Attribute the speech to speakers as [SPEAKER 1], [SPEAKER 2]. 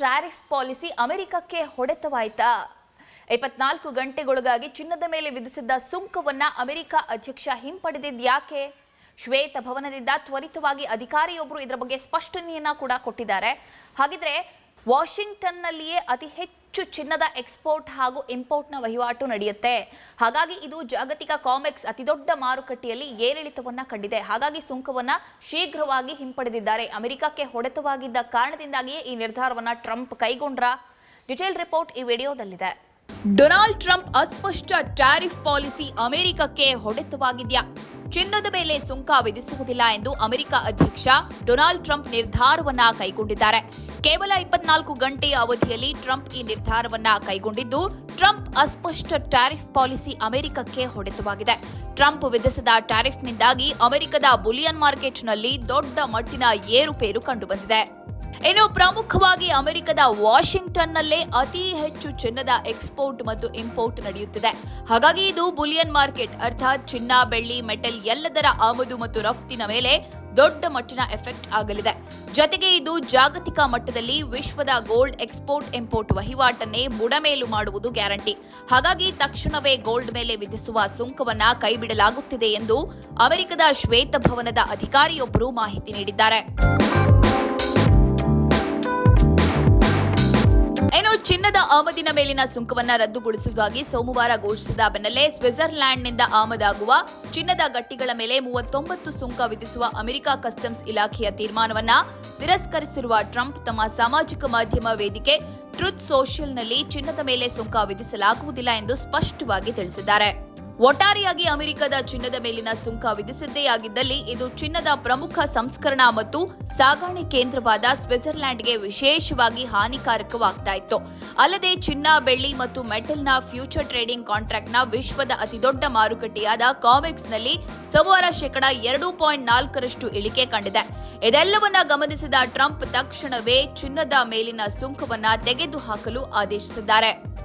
[SPEAKER 1] Tariff policy ಅಮೆರಿಕಕ್ಕೆ ಹೊಡೆತವಾಯ್ತಾ. ಇಪ್ಪತ್ನಾಲ್ಕು ಗಂಟೆಗೊಳಗಾಗಿ ಚಿನ್ನದ ಮೇಲೆ ವಿಧಿಸಿದ್ದ ಸುಂಕವನ್ನ ಅಮೆರಿಕ ಅಧ್ಯಕ್ಷ ಹಿಂಪಡೆದಿದ್ಯಾಕೆ ಶ್ವೇತ ಭವನದಿಂದ ತ್ವರಿತವಾಗಿ ಅಧಿಕಾರಿಯೊಬ್ಬರು ಇದರ ಬಗ್ಗೆ ಸ್ಪಷ್ಟನೆಯನ್ನ ಕೂಡ ಕೊಟ್ಟಿದ್ದಾರೆ. ಹಾಗಿದ್ರೆ ವಾಷಿಂಗ್ಟನ್ನಲ್ಲಿಯೇ ಅತಿ ಹೆಚ್ಚು ಚಿನ್ನದ ಎಕ್ಸ್ಪೋರ್ಟ್ ಹಾಗೂ ಇಂಪೋರ್ಟ್ನ ವಹಿವಾಟು ನಡೆಯುತ್ತೆ. ಹಾಗಾಗಿ ಇದು ಜಾಗತಿಕ ಕಾಮೆಕ್ಸ್ ಅತಿದೊಡ್ಡ ಮಾರುಕಟ್ಟೆಯಲ್ಲಿ ಏರಿಳಿತವನ್ನ ಕಂಡಿದೆ. ಹಾಗಾಗಿ ಸುಂಕವನ್ನ ಶೀಘ್ರವಾಗಿ ಹಿಂಪಡೆದಿದ್ದಾರೆ. ಅಮೆರಿಕಕ್ಕೆ ಹೊಡೆತವಾಗಿದ್ದ ಕಾರಣದಿಂದಾಗಿಯೇ ಈ ನಿರ್ಧಾರವನ್ನ ಟ್ರಂಪ್ ಕೈಗೊಂಡ್ರ. ಡಿಟೇಲ್ ರಿಪೋರ್ಟ್ ಈ ವಿಡಿಯೋದಲ್ಲಿದೆ. ಡೊನಾಲ್ಡ್ ಟ್ರಂಪ್ ಅಸ್ಪಷ್ಟ ಟ್ಯಾರಿಫ್ ಪಾಲಿಸಿ ಅಮೆರಿಕಕ್ಕೆ ಹೊಡೆತವಾಗಿದೆಯಾ? ಚಿನ್ನದ ಮೇಲೆ ಸುಂಕ ವಿಧಿಸುವುದಿಲ್ಲ ಎಂದು ಅಮೆರಿಕ ಅಧ್ಯಕ್ಷ ಡೊನಾಲ್ಡ್ ಟ್ರಂಪ್ ನಿರ್ಧಾರವನ್ನ ಕೈಗೊಂಡಿದ್ದಾರೆ. ಕೇವಲ ಇಪ್ಪತ್ನಾಲ್ಕು ಗಂಟೆಯ ಅವಧಿಯಲ್ಲಿ ಟ್ರಂಪ್ ಈ ನಿರ್ಧಾರವನ್ನ ಕೈಗೊಂಡಿದ್ದು, ಟ್ರಂಪ್ ಅಸ್ಪಷ್ಟ ಟ್ಯಾರಿಫ್ ಪಾಲಿಸಿ ಅಮೆರಿಕಕ್ಕೆ ಹೊಡೆತವಾಗಿದೆ. ಟ್ರಂಪ್ ವಿಧಿಸಿದ ಟ್ಯಾರಿಫ್ನಿಂದಾಗಿ ಅಮೆರಿಕದ ಬುಲಿಯನ್ ಮಾರ್ಕೆಟ್ನಲ್ಲಿ ದೊಡ್ಡ ಮಟ್ಟಿನ ಏರುಪೇರು ಕಂಡುಬಂದಿದೆ. ಇನ್ನು ಪ್ರಮುಖವಾಗಿ ಅಮೆರಿಕದ ವಾಷಿಂಗ್ಟನ್ನಲ್ಲೇ ಅತಿ ಹೆಚ್ಚು ಚಿನ್ನದ ಎಕ್ಸ್ಪೋರ್ಟ್ ಮತ್ತು ಇಂಪೋರ್ಟ್ ನಡೆಯುತ್ತಿದೆ. ಹಾಗಾಗಿ ಇದು ಬುಲಿಯನ್ ಮಾರ್ಕೆಟ್, ಅರ್ಥಾತ್ ಚಿನ್ನ, ಬೆಳ್ಳಿ, ಮೆಟಲ್ ಎಲ್ಲದರ ಆಮದು ಮತ್ತು ರಫ್ತಿನ ಮೇಲೆ ದೊಡ್ಡ ಮಟ್ಟಿನ ಎಫೆಕ್ಟ್ ಆಗಲಿದೆ. ಜತೆಗೆ ಇದು ಜಾಗತಿಕ ಮಟ್ಟದಲ್ಲಿ ವಿಶ್ವದ ಗೋಲ್ಡ್ ಎಕ್ಸ್ಪೋರ್ಟ್ ಇಂಪೋರ್ಟ್ ವಹಿವಾಟನ್ನೇ ಬುಡಮೇಲು ಮಾಡುವುದು ಗ್ಯಾರಂಟಿ. ಹಾಗಾಗಿ ತಕ್ಷಣವೇ ಗೋಲ್ಡ್ ಮೇಲೆ ವಿಧಿಸುವ ಸುಂಕವನ್ನ ಕೈಬಿಡಲಾಗುತ್ತಿದೆ ಎಂದು ಅಮೆರಿಕದ ಶ್ವೇತಭವನದ ಅಧಿಕಾರಿಯೊಬ್ಬರು ಮಾಹಿತಿ ನೀಡಿದ್ದಾರೆ. ಇನ್ನು ಚಿನ್ನದ ಆಮದಿನ ಮೇಲಿನ ಸುಂಕವನ್ನ ರದ್ದುಗೊಳಿಸುವುದಾಗಿ ಸೋಮವಾರ ಘೋಷಿಸಿದ ಬೆನ್ನಲ್ಲೇ ಸ್ವಿಟ್ಜರ್ಲ್ಯಾಂಡ್ನಿಂದ ಆಮದಾಗುವ ಚಿನ್ನದ ಗಟ್ಟಿಗಳ ಮೇಲೆ ಮೂವತ್ತೊಂಬತ್ತು ಸುಂಕ ವಿಧಿಸುವ ಅಮೆರಿಕ ಕಸ್ಟಮ್ಸ್ ಇಲಾಖೆಯ ತೀರ್ಮಾನವನ್ನ ತಿರಸ್ಕರಿಸಿರುವ ಟ್ರಂಪ್ ತಮ್ಮ ಸಾಮಾಜಿಕ ಮಾಧ್ಯಮ ವೇದಿಕೆ ಟ್ರುತ್ ಸೋಷಿಯಲ್ನಲ್ಲಿ ಚಿನ್ನದ ಮೇಲೆ ಸುಂಕ ವಿಧಿಸಲಾಗುವುದಿಲ್ಲ ಎಂದು ಸ್ಪಷ್ಟವಾಗಿ ತಿಳಿಸಿದ್ದಾರೆ. ಒಟ್ಟಾರೆಯಾಗಿ ಅಮೆರಿಕದ ಚಿನ್ನದ ಮೇಲಿನ ಸುಂಕ ವಿಧಿಸಿದ್ದೇ ಆಗಿದ್ದಲ್ಲಿ ಇದು ಚಿನ್ನದ ಪ್ರಮುಖ ಸಂಸ್ಕರಣಾ ಮತ್ತು ಸಾಗಾಣೆ ಕೇಂದ್ರವಾದ ಸ್ವಿಟ್ಜರ್ಲ್ಯಾಂಡ್ಗೆ ವಿಶೇಷವಾಗಿ ಹಾನಿಕಾರಕವಾಗ್ತಾ ಇತ್ತು. ಅಲ್ಲದೆ ಚಿನ್ನ, ಬೆಳ್ಳಿ ಮತ್ತು ಮೆಟಲ್ನ ಫ್ಯೂಚರ್ ಟ್ರೇಡಿಂಗ್ ಕಾಂಟ್ರಾಕ್ಟ್ನ ವಿಶ್ವದ ಅತಿದೊಡ್ಡ ಮಾರುಕಟ್ಟೆಯಾದ ಕಾಮೆಕ್ಸ್ನಲ್ಲಿ ಸೋಮವಾರ ಶೇಕಡ ಎರಡು ಪಾಯಿಂಟ್ ನಾಲ್ಕರಷ್ಟು ಇಳಿಕೆ ಕಂಡಿದೆ. ಇದೆಲ್ಲವನ್ನ ಗಮನಿಸಿದ ಟ್ರಂಪ್ ತಕ್ಷಣವೇ ಚಿನ್ನದ ಮೇಲಿನ ಸುಂಕವನ್ನ ತೆಗೆದುಹಾಕಲು ಆದೇಶಿಸಿದ್ದಾರೆ.